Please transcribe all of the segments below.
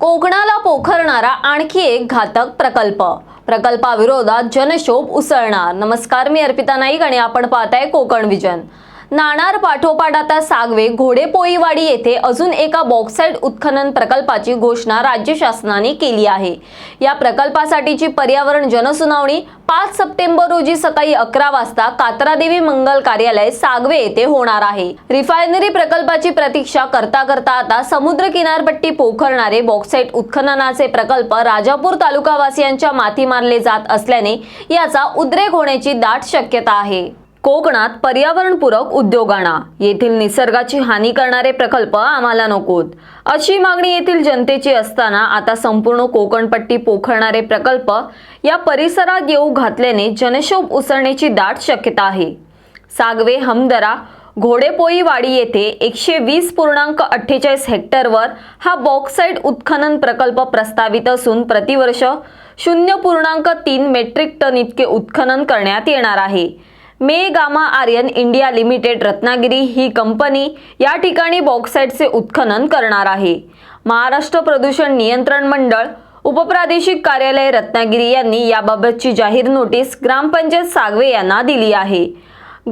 कोकणाला पोखरणारा आणखी एक घातक प्रकल्प. प्रकल्पाविरोधात जनशोभ उसळणार. नमस्कार मी अर्पिता नाईक आणि आपण पाहताय कोकण विजन. नाणार पाठोपाठ आता सागवे घोडेपोईवाडी येथे अजून एका बॉक्साईट उत्खनन प्रकल्पाची घोषणा राज्य शासनाने केली आहे. या प्रकल्पासाठीची पर्यावरण जनसुनावणी पाच सप्टेंबर रोजी सकाळी अकरा वाजता कात्रादेवी मंगल कार्यालय सागवे येथे होणार आहे. रिफायनरी प्रकल्पाची प्रतीक्षा करता करता आता समुद्र किनारपट्टी पोखरणारे बॉक्साईट उत्खननाचे प्रकल्प राजापूर तालुकावासियांच्या माथी मारले जात असल्याने याचा उद्रेक होण्याची दाट शक्यता आहे. कोकणात पर्यावरणपूरक उद्योगांना येथील निसर्गाची हानी करणारे प्रकल्प आम्हाला नकोत. अशी मागणी येथील जनतेची असताना आता संपूर्ण कोकणपट्टी पोखरणारे प्रकल्प या परिसरात येऊ घातल्याने जनशोभ उसळण्याची दाट शक्यता आहे. सागवे हमदरा घोडेपोईवाडी येथे एकशे वीस पूर्णांक अठ्ठेचाळीस हेक्टरवर हा बॉक्साईट उत्खनन प्रकल्प प्रस्तावित असून प्रतिवर्ष शून्य पूर्णांक तीन मेट्रिक टन इतके उत्खनन करण्यात येणार आहे. मे Gama Aryan India Limited Ratnagiri ही कंपनी या ठिकाणी बॉक्साईटचे उत्खनन करणार आहे. महाराष्ट्र प्रदूषण नियंत्रण मंडळ उपप्रादेशिक कार्यालय रत्नागिरी यांनी याबाबतची जाहीर नोटीस ग्रामपंचायत सागवे यांना दिली आहे.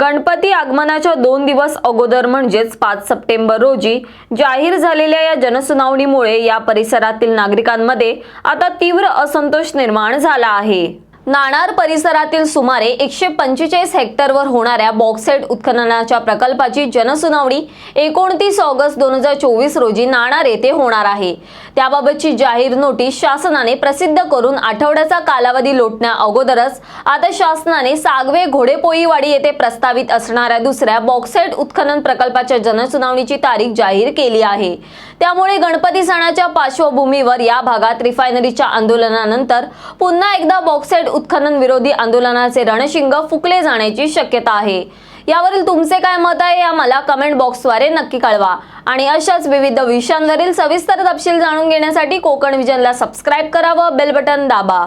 गणपती आगमनाच्या दोन दिवस अगोदर म्हणजेच पाच सप्टेंबर रोजी जाहीर झालेल्या या जनसुनावणीमुळे या परिसरातील नागरिकांमध्ये आता तीव्र असंतोष निर्माण झाला आहे. नाणार परिसरातील सुमारे एकशे पंचेचाळीस हेक्टरवर होणाऱ्या बॉक्साईट उत्खननाच्या प्रकल्पाची जनसुनावणी एकोणतीस ऑगस्ट दोन हजार चोवीस रोजी नाणार येथे होणार आहे. त्याबाबतची जाहीर नोटीस शासनाने प्रसिद्ध करून आठवड्याचा कालावधी लोटण्या अगोदरच आता शासनाने सागवे घोडेपोईवाडी येथे प्रस्तावित असणाऱ्या दुसऱ्या बॉक्साईट उत्खनन प्रकल्पाच्या जनसुनावणीची तारीख जाहीर केली आहे. त्यामुळे गणपती सणाच्या पार्श्वभूमीवर या भागात रिफायनरीच्या आंदोलनानंतर पुन्हा एकदा बॉक्साईट उत्खनन विरोधी आंदोलनाचे रणशिंग फुकले जाण्याची शक्यता आहे. यावरील तुमचे काय मत आहे या मला कमेंट बॉक्सद्वारे नक्की कळवा. आणि अशाच विविध विषयांवरील सविस्तर तपशील जाणून घेण्यासाठी कोकण विजनला सबस्क्राईब करावं बेल बटन दाबा.